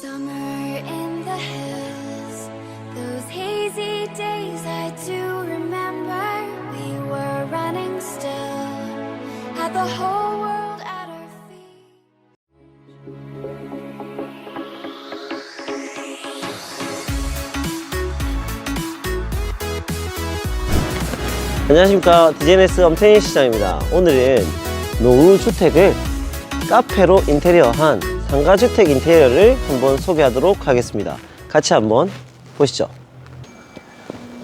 Summer in the hills, those hazy days I do remember. We were running still, had the whole world at our feet. 안녕하십니까 DJNS 엄태인 시장입니다 오늘은 노후주택을 카페로 인테리어한 상가주택 인테리어를 한번 소개하도록 하겠습니다. 같이 한번 보시죠.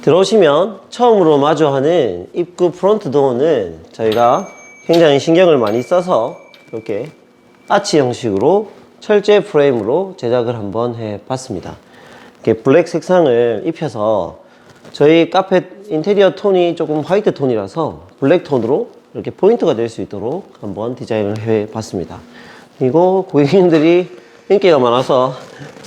들어오시면 처음으로 마주하는 입구 프론트 도어는 저희가 굉장히 신경을 많이 써서 이렇게 아치 형식으로 철제 프레임으로 제작을 한번 해 봤습니다. 이렇게 블랙 색상을 입혀서 저희 카페 인테리어 톤이 조금 화이트 톤이라서 블랙 톤으로 이렇게 포인트가 될 수 있도록 한번 디자인을 해 봤습니다. 그리고 고객님들이 인기가 많아서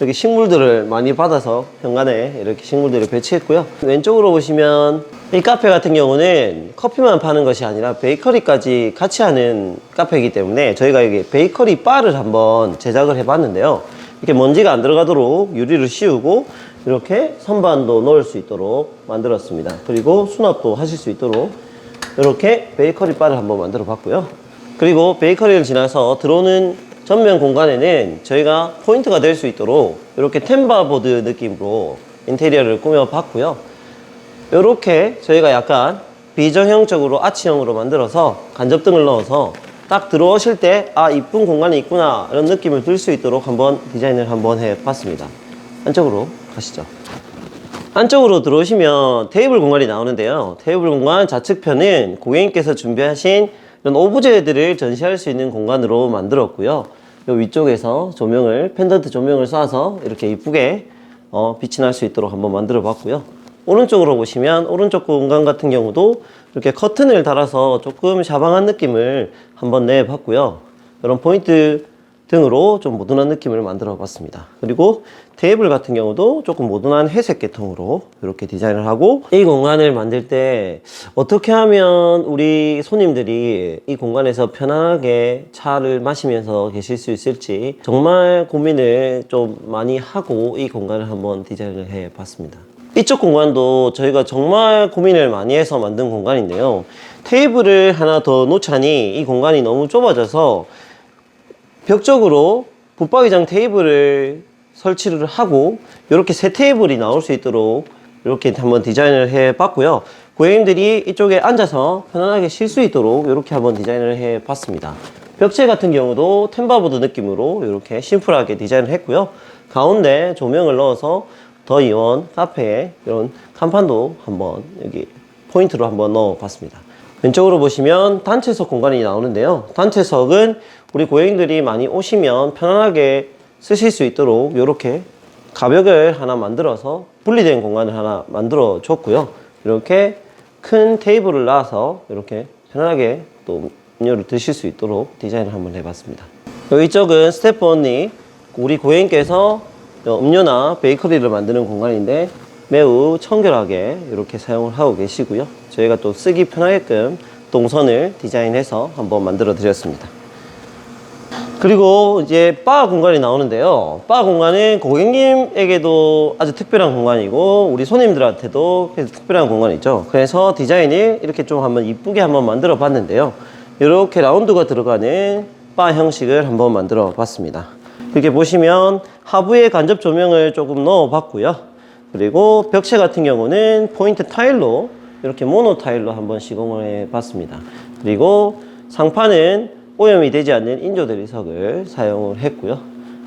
여기 식물들을 많이 받아서 현관에 이렇게 식물들을 배치했고요. 왼쪽으로 보시면 이 카페 같은 경우는 커피만 파는 것이 아니라 베이커리까지 같이 하는 카페이기 때문에 저희가 여기 베이커리 바를 한번 제작을 해 봤는데요. 이렇게 먼지가 안 들어가도록 유리를 씌우고 이렇게 선반도 넣을 수 있도록 만들었습니다. 그리고 수납도 하실 수 있도록 이렇게 베이커리 바를 한번 만들어 봤고요. 그리고 베이커리를 지나서 들어오는 전면 공간에는 저희가 포인트가 될 수 있도록 이렇게 템바 보드 느낌으로 인테리어를 꾸며 봤고요. 이렇게 저희가 약간 비정형적으로 아치형으로 만들어서 간접등을 넣어서 딱 들어오실 때 아 이쁜 공간이 있구나 이런 느낌을 들 수 있도록 한번 디자인을 한번 해 봤습니다. 안쪽으로 가시죠. 안쪽으로 들어오시면 테이블 공간이 나오는데요. 테이블 공간 좌측편은 고객님께서 준비하신 이런 오브제들을 전시할 수 있는 공간으로 만들었고요 요 위쪽에서 조명을 펜던트 조명을 쏴서 이렇게 이쁘게 어, 빛이 날 수 있도록 한번 만들어 봤고요 오른쪽으로 보시면 오른쪽 공간 같은 경우도 이렇게 커튼을 달아서 조금 샤방한 느낌을 한번 내봤고요. 이런 포인트 등으로 좀 모던한 느낌을 만들어 봤습니다. 그리고 테이블 같은 경우도 조금 모던한 회색 계통으로 이렇게 디자인을 하고 이 공간을 만들 때 어떻게 하면 우리 손님들이 이 공간에서 편안하게 차를 마시면서 계실 수 있을지 정말 고민을 좀 많이 하고 이 공간을 한번 디자인을 해 봤습니다. 이쪽 공간도 저희가 정말 고민을 많이 해서 만든 공간인데요. 테이블을 하나 더 놓자니 이 공간이 너무 좁아져서 벽 쪽으로 붙박이장 테이블을 설치를 하고 이렇게 세 테이블이 나올 수 있도록 이렇게 한번 디자인을 해 봤고요. 고객님들이 이쪽에 앉아서 편안하게 쉴 수 있도록 이렇게 한번 디자인을 해 봤습니다. 벽체 같은 경우도 템바보드 느낌으로 이렇게 심플하게 디자인을 했고요. 가운데 조명을 넣어서 더 이원 카페에 이런 간판도 한번 여기 포인트로 한번 넣어 봤습니다. 왼쪽으로 보시면 단체석 공간이 나오는데요. 단체석은 우리 고객님들이 많이 오시면 편안하게 쓰실 수 있도록 이렇게 가벽을 하나 만들어서 분리된 공간을 하나 만들어 줬고요. 이렇게 큰 테이블을 놔서 이렇게 편안하게 또 음료를 드실 수 있도록 디자인을 한번 해봤습니다. 이쪽은 스태프 언니 우리 고객님께서 음료나 베이커리를 만드는 공간인데 매우 청결하게 이렇게 사용을 하고 계시고요. 저희가 또 쓰기 편하게끔 동선을 디자인해서 한번 만들어 드렸습니다. 그리고 이제 바 공간이 나오는데요. 바 공간은 고객님에게도 아주 특별한 공간이고 우리 손님들한테도 특별한 공간이죠. 그래서 디자인을 이렇게 좀 한번 이쁘게 한번 만들어 봤는데요. 이렇게 라운드가 들어가는 바 형식을 한번 만들어 봤습니다. 이렇게 보시면 하부에 간접 조명을 조금 넣어 봤고요. 그리고 벽체 같은 경우는 포인트 타일로 이렇게 모노 타일로 한번 시공을 해 봤습니다. 그리고 상판은 오염이 되지 않는 인조 대리석을 사용을 했고요.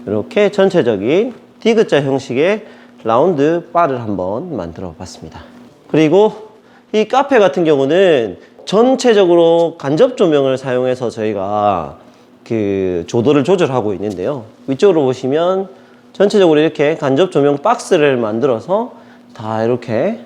이렇게 전체적인 디귿자 형식의 라운드 바를 한번 만들어 봤습니다. 그리고 이 카페 같은 경우는 전체적으로 간접 조명을 사용해서 저희가 그 조도를 조절하고 있는데요. 위쪽으로 보시면 전체적으로 이렇게 간접 조명 박스를 만들어서 다 이렇게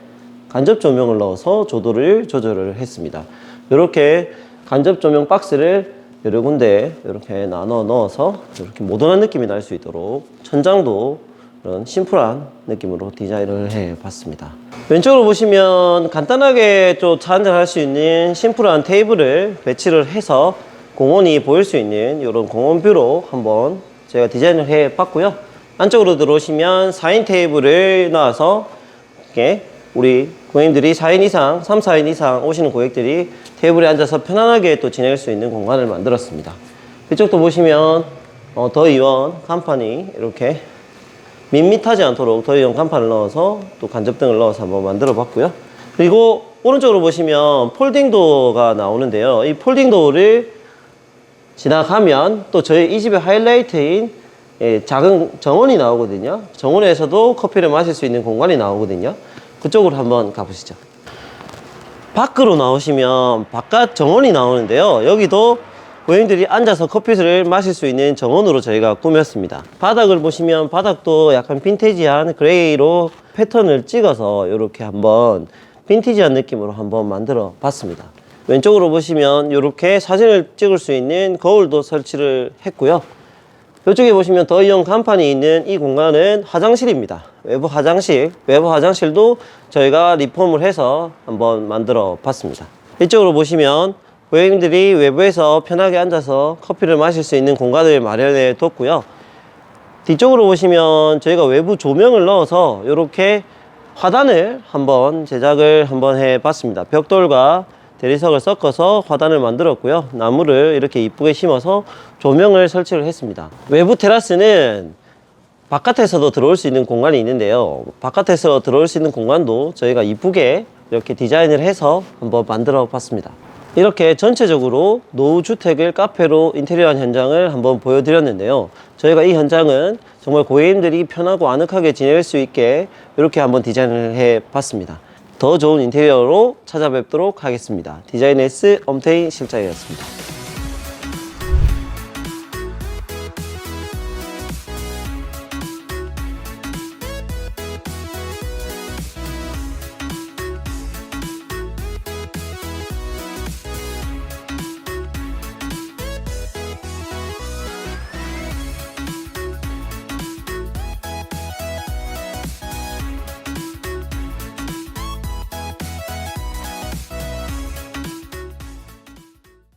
간접 조명을 넣어서 조도를 조절을 했습니다. 이렇게 간접 조명 박스를 여러 군데 이렇게 나눠 넣어서 이렇게 모던한 느낌이 날 수 있도록 천장도 이런 심플한 느낌으로 디자인을 해 봤습니다. 왼쪽으로 보시면 간단하게 좀차 한잔 할 수 있는 심플한 테이블을 배치를 해서 공원이 보일 수 있는 이런 공원 뷰로 한번 제가 디자인을 해 봤고요. 안쪽으로 들어오시면 4인 테이블을 놔서 이렇게 우리 고객님들이 4인 이상, 3, 4인 이상 오시는 고객들이 테이블에 앉아서 편안하게 또 지낼 수 있는 공간을 만들었습니다. 이쪽도 보시면 어, 더이원 간판이 이렇게 밋밋하지 않도록 더이원 간판을 넣어서 또 간접등을 넣어서 한번 만들어 봤고요. 그리고 오른쪽으로 보시면 폴딩 도어가 나오는데요. 이 폴딩 도어를 지나가면 또 저희 이 집의 하이라이트인 예, 작은 정원이 나오거든요. 정원에서도 커피를 마실 수 있는 공간이 나오거든요. 그쪽으로 한번 가보시죠. 밖으로 나오시면 바깥 정원이 나오는데요. 여기도 고객님들이 앉아서 커피를 마실 수 있는 정원으로 저희가 꾸몄습니다. 바닥을 보시면 바닥도 약간 빈티지한 그레이로 패턴을 찍어서 이렇게 한번 빈티지한 느낌으로 한번 만들어 봤습니다. 왼쪽으로 보시면 이렇게 사진을 찍을 수 있는 거울도 설치를 했고요. 이쪽에 보시면 더이형 간판이 있는 이 공간은 화장실입니다. 외부 화장실, 외부 화장실도 저희가 리폼을 해서 한번 만들어 봤습니다. 이쪽으로 보시면 고객님들이 외부에서 편하게 앉아서 커피를 마실 수 있는 공간을 마련해 뒀고요. 뒤쪽으로 보시면 저희가 외부 조명을 넣어서 이렇게 화단을 한번 제작을 한번 해 봤습니다. 벽돌과 대리석을 섞어서 화단을 만들었고요. 나무를 이렇게 이쁘게 심어서 조명을 설치를 했습니다. 외부 테라스는 바깥에서도 들어올 수 있는 공간이 있는데요. 바깥에서 들어올 수 있는 공간도 저희가 이쁘게 이렇게 디자인을 해서 한번 만들어 봤습니다. 이렇게 전체적으로 노후주택을 카페로 인테리어한 현장을 한번 보여드렸는데요. 저희가 이 현장은 정말 고객님들이 편하고 아늑하게 지낼 수 있게 이렇게 한번 디자인을 해 봤습니다. 더 좋은 인테리어로 찾아뵙도록 하겠습니다. 디자인 S 엄태인 실장이었습니다.